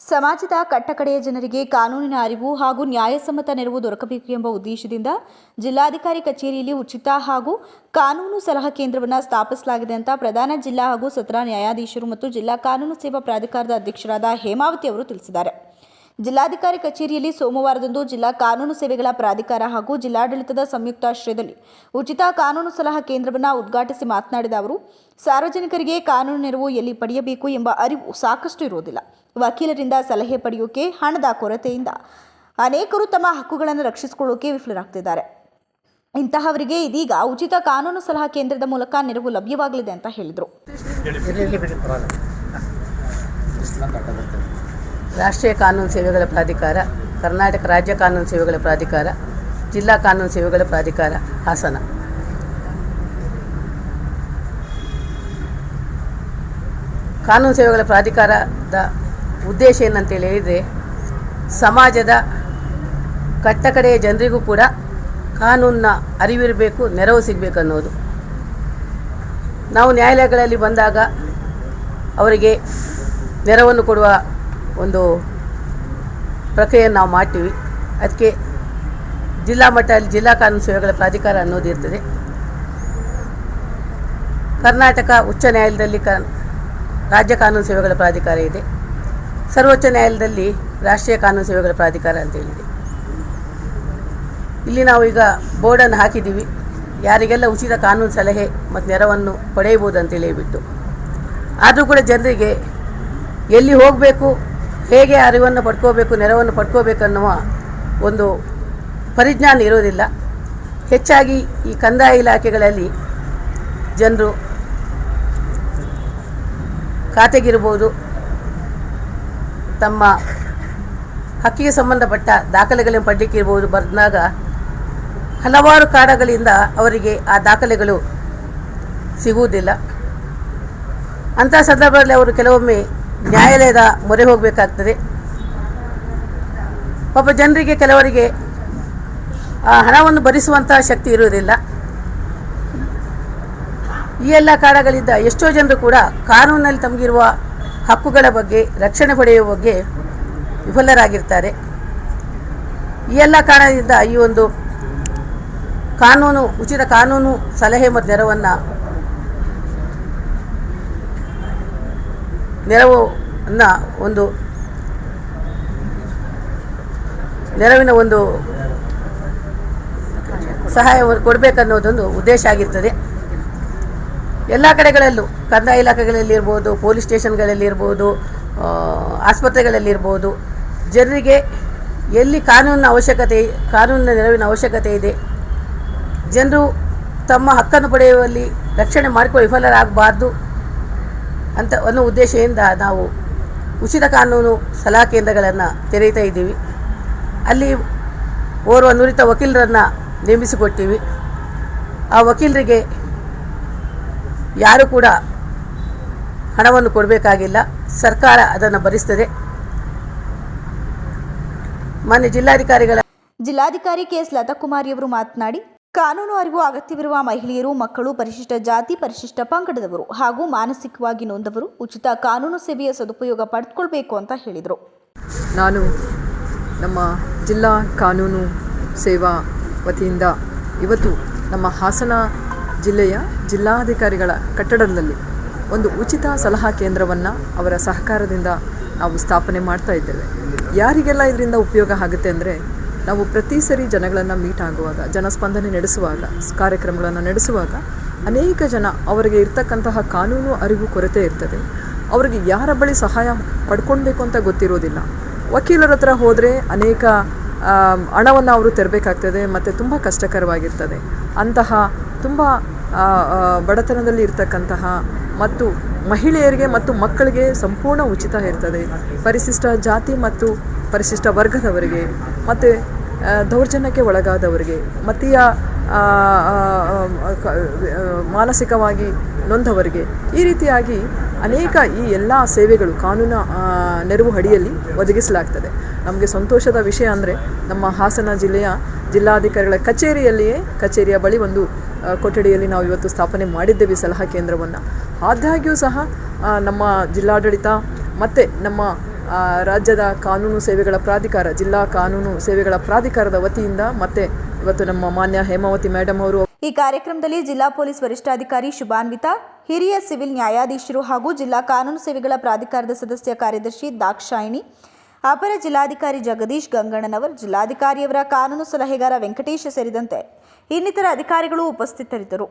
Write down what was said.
ಸಮಾಜದ ಕಟ್ಟಕಡೆಯ ಜನರಿಗೆ ಕಾನೂನಿನ ಅರಿವು ಹಾಗೂ ನ್ಯಾಯಸಮ್ಮತ ನೆರವು ದೊರಕಬೇಕು ಎಂಬ ಉದ್ದೇಶದಿಂದ ಜಿಲ್ಲಾಧಿಕಾರಿ ಕಚೇರಿಯಲ್ಲಿ ಉಚಿತ ಹಾಗೂ ಕಾನೂನು ಸಲಹಾ ಕೇಂದ್ರವನ್ನು ಸ್ಥಾಪಿಸಲಾಗಿದೆ ಅಂತ ಪ್ರಧಾನ ಜಿಲ್ಲಾ ಹಾಗೂ ಸತ್ರ ನ್ಯಾಯಾಧೀಶರು ಮತ್ತು ಜಿಲ್ಲಾ ಕಾನೂನು ಸೇವಾ ಪ್ರಾಧಿಕಾರದ ಅಧ್ಯಕ್ಷರಾದ ಹೇಮಾವತಿ ಅವರು ತಿಳಿಸಿದ್ದಾರೆ. ಜಿಲ್ಲಾಧಿಕಾರಿ ಕಚೇರಿಯಲ್ಲಿ ಸೋಮವಾರದಂದು ಜಿಲ್ಲಾ ಕಾನೂನು ಸೇವೆಗಳ ಪ್ರಾಧಿಕಾರ ಹಾಗೂ ಜಿಲ್ಲಾಡಳಿತದ ಸಂಯುಕ್ತಾಶ್ರಯದಲ್ಲಿ ಉಚಿತ ಕಾನೂನು ಸಲಹಾ ಕೇಂದ್ರವನ್ನು ಉದ್ಘಾಟಿಸಿ ಮಾತನಾಡಿದ ಅವರು, ಸಾರ್ವಜನಿಕರಿಗೆ ಕಾನೂನು ನೆರವು ಎಲ್ಲಿ ಪಡೆಯಬೇಕು ಎಂಬ ಅರಿವು ಸಾಕಷ್ಟು ಇರುವುದಿಲ್ಲ. ವಕೀಲರಿಂದ ಸಲಹೆ ಪಡೆಯೋಕೆ ಹಣದ ಕೊರತೆಯಿಂದ. ಅನೇಕರು ತಮ್ಮ ಹಕ್ಕುಗಳನ್ನು ರಕ್ಷಿಸಿಕೊಳ್ಳೋಕೆ ವಿಫಲರಾಗ್ತಿದ್ದಾರೆ. ಇಂತಹವರಿಗೆ ಇದೀಗ ಉಚಿತ ಕಾನೂನು ಸಲಹಾ ಕೇಂದ್ರದ ಮೂಲಕ ನೆರವು ಲಭ್ಯವಾಗಲಿದೆ ಅಂತ ಹೇಳಿದರು. ರಾಷ್ಟ್ರೀಯ ಕಾನೂನು ಸೇವೆಗಳ ಪ್ರಾಧಿಕಾರ, ಕರ್ನಾಟಕ ರಾಜ್ಯ ಕಾನೂನು ಸೇವೆಗಳ ಪ್ರಾಧಿಕಾರ, ಜಿಲ್ಲಾ ಕಾನೂನು ಸೇವೆಗಳ ಪ್ರಾಧಿಕಾರ, ಹಾಸನ. ಕಾನೂನು ಸೇವೆಗಳ ಪ್ರಾಧಿಕಾರದ ಉದ್ದೇಶ ಏನಂತೇಳಿ ಹೇಳಿದರೆ, ಸಮಾಜದ ಕಟ್ಟಕಡೆಯ ಜನರಿಗೂ ಕೂಡ ಕಾನೂನಿನ ಅರಿವಿರಬೇಕು, ನೆರವು ಸಿಗಬೇಕು ಅನ್ನೋದು. ನಾವು ನ್ಯಾಯಾಲಯಗಳಲ್ಲಿ ಬಂದಾಗ ಅವರಿಗೆ ನೆರವನ್ನು ಕೊಡುವ ಒಂದು ಪ್ರಕ್ರಿಯೆಯನ್ನು ನಾವು ಮಾಡ್ತೀವಿ. ಅದಕ್ಕೆ ಜಿಲ್ಲಾ ಮಟ್ಟದಲ್ಲಿ ಜಿಲ್ಲಾ ಕಾನೂನು ಸೇವೆಗಳ ಪ್ರಾಧಿಕಾರ ಅನ್ನೋದು ಇರ್ತದೆ. ಕರ್ನಾಟಕ ಉಚ್ಚ ನ್ಯಾಯಾಲಯದಲ್ಲಿ ಕ, ರಾಜ್ಯ ಕಾನೂನು ಸೇವೆಗಳ ಪ್ರಾಧಿಕಾರ ಇದೆ. ಸರ್ವೋಚ್ಚ ನ್ಯಾಯಾಲಯದಲ್ಲಿ ರಾಷ್ಟ್ರೀಯ ಕಾನೂನು ಸೇವೆಗಳ ಪ್ರಾಧಿಕಾರ ಅಂತ ಹೇಳಿದೆ. ಇಲ್ಲಿ ನಾವು ಈಗ ಬೋರ್ಡನ್ನು ಹಾಕಿದ್ದೀವಿ. ಯಾರಿಗೆಲ್ಲ ಉಚಿತ ಕಾನೂನು ಸಲಹೆ ಮತ್ತು ನೆರವನ್ನು ಪಡೆಯಬಹುದು ಅಂತೇಳಿ ಹೇಳ್ಬಿಟ್ಟು. ಆದರೂ ಕೂಡ ಜನರಿಗೆ ಎಲ್ಲಿ ಹೋಗಬೇಕು, ಹೇಗೆ ಅರಿವನ್ನು ಪಡ್ಕೋಬೇಕು, ನೆರವನ್ನು ಪಡ್ಕೋಬೇಕು ಅನ್ನುವ ಒಂದು ಪರಿಜ್ಞಾನ ಇರೋದಿಲ್ಲ. ಹೆಚ್ಚಾಗಿ ಈ ಕಂದಾಯ ಇಲಾಖೆಗಳಲ್ಲಿ ಜನರು ಖಾತೆಗಿರ್ಬೋದು ತಮ್ಮ ಹಕ್ಕಿಗೆ ಸಂಬಂಧಪಟ್ಟ ದಾಖಲೆಗಳನ್ನು ಪಡಲಿಕ್ಕಿರ್ಬೋದು ಬಂದಾಗ ಹಲವಾರು ಕಾರಣಗಳಿಂದ ಅವರಿಗೆ ಆ ದಾಖಲೆಗಳು ಸಿಗುವುದಿಲ್ಲ. ಅಂಥ ಸಂದರ್ಭದಲ್ಲಿ ಅವರು ಕೆಲವೊಮ್ಮೆ ನ್ಯಾಯಾಲಯದ ಮೊರೆ ಹೋಗಬೇಕಾಗ್ತದೆ. ಒಬ್ಬ ಜನರಿಗೆ ಕೆಲವರಿಗೆ ಆ ಹಣವನ್ನು ಭರಿಸುವಂಥ ಶಕ್ತಿ ಇರುವುದಿಲ್ಲ. ಈ ಎಲ್ಲ ಕಾರಣಗಳಿಂದ ಎಷ್ಟೋ ಜನರು ಕೂಡ ಕಾನೂನಲ್ಲಿ ತಮಗಿರುವ ಹಕ್ಕುಗಳ ಬಗ್ಗೆ, ರಕ್ಷಣೆ ಪಡೆಯುವ ಬಗ್ಗೆ ವಿಫಲರಾಗಿರ್ತಾರೆ. ಈ ಎಲ್ಲ ಕಾರಣದಿಂದ ಈ ಒಂದು ಕಾನೂನು, ಉಚಿತ ಕಾನೂನು ಸಲಹೆ ಮತ್ತು ನೆರವನ್ನು, ನೆರವನ್ನ ಒಂದು ನೆರವಿನ ಒಂದು ಸಹಾಯ ಕೊಡಬೇಕನ್ನೋದೊಂದು ಉದ್ದೇಶ ಆಗಿರ್ತದೆ. ಎಲ್ಲ ಕಡೆಗಳಲ್ಲೂ ಕಂದಾಯ ಇಲಾಖೆಗಳಲ್ಲಿರ್ಬೋದು ಪೊಲೀಸ್ ಸ್ಟೇಷನ್ಗಳಲ್ಲಿರ್ಬೋದು ಆಸ್ಪತ್ರೆಗಳಲ್ಲಿರ್ಬೋದು ಜನರಿಗೆ ಎಲ್ಲಿ ಕಾನೂನಿನ ಅವಶ್ಯಕತೆ, ಕಾನೂನಿನ ನೆರವಿನ ಅವಶ್ಯಕತೆ ಇದೆ, ಜನರು ತಮ್ಮ ಹಕ್ಕನ್ನು ಪಡೆಯುವಲ್ಲಿ ರಕ್ಷಣೆ ಮಾಡಿಕೊಂಡು ವಿಫಲರಾಗಬಾರ್ದು ಅಂತ ಅನ್ನೋ ಉದ್ದೇಶದಿಂದ ನಾವು ಉಚಿತ ಕಾನೂನು ಸಲಹಾ ಕೇಂದ್ರಗಳನ್ನು ತೆರೆಯುತ್ತಾ ಇದ್ದೀವಿ. ಅಲ್ಲಿ ಓರ್ವ ನುರಿತ ವಕೀಲರನ್ನು ನೇಮಿಸಿಕೊಟ್ಟಿವಿ. ಆ ವಕೀಲರಿಗೆ ಯಾರು ಕೂಡ ಹಣವನ್ನು ಕೊಡಬೇಕಾಗಿಲ್ಲ. ಸರ್ಕಾರ ಅದನ್ನು ಭರಿಸ್ತದೆ. ಮಾನ್ಯ ಜಿಲ್ಲಾಧಿಕಾರಿಗಳ ಜಿಲ್ಲಾಧಿಕಾರಿ ಕೆಎಸ್ ಲತಾಕುಮಾರಿ ಅವರು ಮಾತನಾಡಿ ಕಾನೂನು ಅರಿವು ಅಗತ್ಯವಿರುವ ಮಹಿಳೆಯರು ಮಕ್ಕಳು ಪರಿಶಿಷ್ಟ ಜಾತಿ ಪರಿಶಿಷ್ಟ ಪಂಗಡದವರು ಹಾಗೂ ಮಾನಸಿಕವಾಗಿ ನೊಂದವರು ಉಚಿತ ಕಾನೂನು ಸೇವೆಯ ಸದುಪಯೋಗ ಪಡೆದುಕೊಳ್ಬೇಕು ಅಂತ ಹೇಳಿದರು. ನಾನು ನಮ್ಮ ಜಿಲ್ಲಾ ಕಾನೂನು ಸೇವಾ ವತಿಯಿಂದ ಇವತ್ತು ನಮ್ಮ ಹಾಸನ ಜಿಲ್ಲೆಯ ಜಿಲ್ಲಾಧಿಕಾರಿಗಳ ಕಟ್ಟಡದಲ್ಲಿ ಒಂದು ಉಚಿತ ಸಲಹಾ ಕೇಂದ್ರವನ್ನು ಅವರ ಸಹಕಾರದಿಂದ ನಾವು ಸ್ಥಾಪನೆ ಮಾಡ್ತಾ ಇದ್ದೇವೆ. ಯಾರಿಗೆಲ್ಲ ಇದರಿಂದ ಉಪಯೋಗ ಆಗುತ್ತೆ ಅಂದರೆ ನಾವು ಪ್ರತಿ ಸರಿ ಜನಗಳನ್ನು ಮೀಟ್ ಆಗುವಾಗ, ಜನಸ್ಪಂದನೆ ನಡೆಸುವಾಗ, ಕಾರ್ಯಕ್ರಮಗಳನ್ನು ನಡೆಸುವಾಗ ಅನೇಕ ಜನ ಅವರಿಗೆ ಇರ್ತಕ್ಕಂತಹ ಕಾನೂನು ಅರಿವು ಕೊರತೆ ಇರ್ತದೆ. ಅವರಿಗೆ ಯಾರ ಬಳಿ ಸಹಾಯ ಪಡ್ಕೊಳ್ಬೇಕು ಅಂತ ಗೊತ್ತಿರೋದಿಲ್ಲ. ವಕೀಲರ ಹತ್ರ ಹೋದರೆ ಅನೇಕ ಹಣವನ್ನು ಅವರು ತೆರಬೇಕಾಗ್ತದೆ, ಮತ್ತು ತುಂಬ ಕಷ್ಟಕರವಾಗಿರ್ತದೆ. ಅಂತಹ ತುಂಬ ಬಡತನದಲ್ಲಿ ಇರ್ತಕ್ಕಂತಹ ಮತ್ತು ಮಹಿಳೆಯರಿಗೆ ಮತ್ತು ಮಕ್ಕಳಿಗೆ ಸಂಪೂರ್ಣ ಉಚಿತ ಇರ್ತದೆ. ಪರಿಶಿಷ್ಟ ಜಾತಿ ಮತ್ತು ಪರಿಶಿಷ್ಟ ವರ್ಗದವರಿಗೆ ಮತ್ತು ದೌರ್ಜನ್ಯಕ್ಕೆ ಒಳಗಾದವರಿಗೆ ಮತೀಯ ಮಾನಸಿಕವಾಗಿ ನೊಂದವರಿಗೆ ಈ ರೀತಿಯಾಗಿ ಅನೇಕ ಈ ಎಲ್ಲ ಸೇವೆಗಳು ಕಾನೂನು ನೆರವು ಅಡಿಯಲ್ಲಿ ಒದಗಿಸಲಾಗ್ತದೆ. ನಮಗೆ ಸಂತೋಷದ ವಿಷಯ ಅಂದರೆ ನಮ್ಮ ಹಾಸನ ಜಿಲ್ಲೆಯ ಜಿಲ್ಲಾಧಿಕಾರಿಗಳ ಕಚೇರಿಯಲ್ಲಿಯೇ ಕಚೇರಿಯ ಬಳಿ ಒಂದು ಕೊಠಡಿಯಲ್ಲಿ ನಾವು ಇವತ್ತು ಸ್ಥಾಪನೆ ಮಾಡಿದ್ದೇವೆ ಸಲಹಾ ಕೇಂದ್ರವನ್ನು. ಆದಾಗ್ಯೂ ಸಹ ನಮ್ಮ ಜಿಲ್ಲಾಡಳಿತ ಮತ್ತು ನಮ್ಮ ರಾಜ್ಯದ ಕಾನೂನು ಸೇವೆಗಳ ಪ್ರಾಧಿಕಾರ, ಜಿಲ್ಲಾ ಕಾನೂನು ಸೇವೆಗಳ ಪ್ರಾಧಿಕಾರದ ವತಿಯಿಂದ ಮತ್ತೆ ಇವತ್ತು ನಮ್ಮ ಮಾನ್ಯ ಹೇಮಾವತಿ ಮೇಡಮ್ ಅವರು ಈ ಕಾರ್ಯಕ್ರಮದಲ್ಲಿ ಜಿಲ್ಲಾ ಪೊಲೀಸ್ ವರಿಷ್ಠಾಧಿಕಾರಿ ಶುಭಾನ್ವಿತಾ, ಹಿರಿಯ ಸಿವಿಲ್ ನ್ಯಾಯಾಧೀಶರು ಹಾಗೂ ಜಿಲ್ಲಾ ಕಾನೂನು ಸೇವೆಗಳ ಪ್ರಾಧಿಕಾರದ ಸದಸ್ಯ ಕಾರ್ಯದರ್ಶಿ ದಾಕ್ಷಾಯಿಣಿ ಅಪರ ಜಿಲ್ಲಾಧಿಕಾರಿ ಜಗದೀಶ್ ಗಂಗಣ್ಣನವರ್ ಜಿಲ್ಲಾಧಿಕಾರಿಯವರ ಕಾನೂನು ಸಲಹೆಗಾರ ವೆಂಕಟೇಶ ಸೇರಿದಂತೆ ಇನ್ನಿತರ ಅಧಿಕಾರಿಗಳು ಉಪಸ್ಥಿತರಿದ್ದರು.